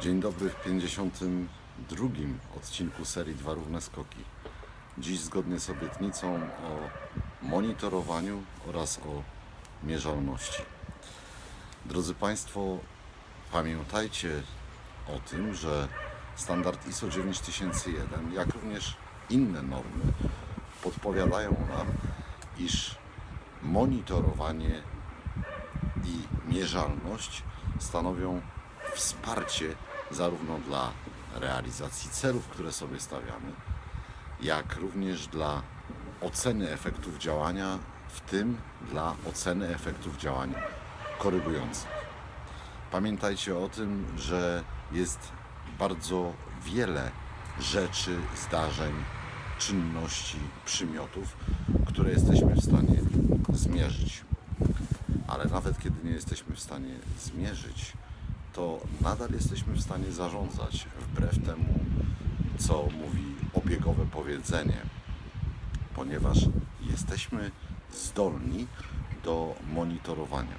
Dzień dobry w 52 odcinku serii Dwa Równe Skoki. Dziś zgodnie z obietnicą o monitorowaniu oraz o mierzalności. Drodzy Państwo, pamiętajcie o tym, że standard ISO 9001, jak również inne normy podpowiadają nam, iż monitorowanie i mierzalność stanowią wsparcie zarówno dla realizacji celów, które sobie stawiamy, jak również dla oceny efektów działania, w tym dla oceny efektów działań korygujących. Pamiętajcie o tym, że jest bardzo wiele rzeczy, zdarzeń, czynności, przymiotów, które jesteśmy w stanie zmierzyć. Ale nawet kiedy nie jesteśmy w stanie zmierzyć, to nadal jesteśmy w stanie zarządzać wbrew temu, co mówi obiegowe powiedzenie, ponieważ jesteśmy zdolni do monitorowania.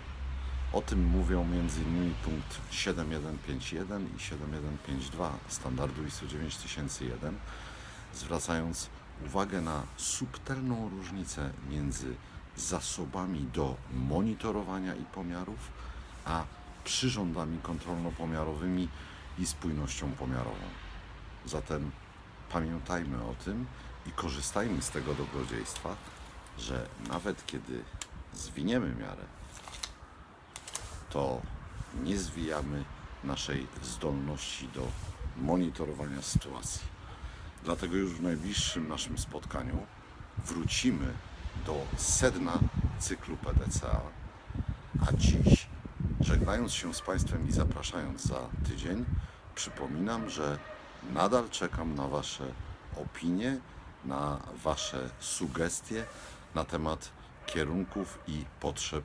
O tym mówią m.in. punkt 7151 i 7152 standardu ISO 9001, zwracając uwagę na subtelną różnicę między zasobami do monitorowania i pomiarów, a przyrządami kontrolno-pomiarowymi i spójnością pomiarową. Zatem pamiętajmy o tym i korzystajmy z tego dobrodziejstwa, że nawet kiedy zwiniemy miarę, to nie zwijamy naszej zdolności do monitorowania sytuacji. Dlatego już w najbliższym naszym spotkaniu wrócimy do sedna cyklu PDCA. A dziś, żegnając się z Państwem i zapraszając za tydzień, przypominam, że nadal czekam na Wasze opinie, na Wasze sugestie na temat kierunków i potrzeb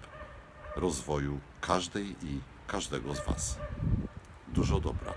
rozwoju każdej i każdego z Was. Dużo dobra.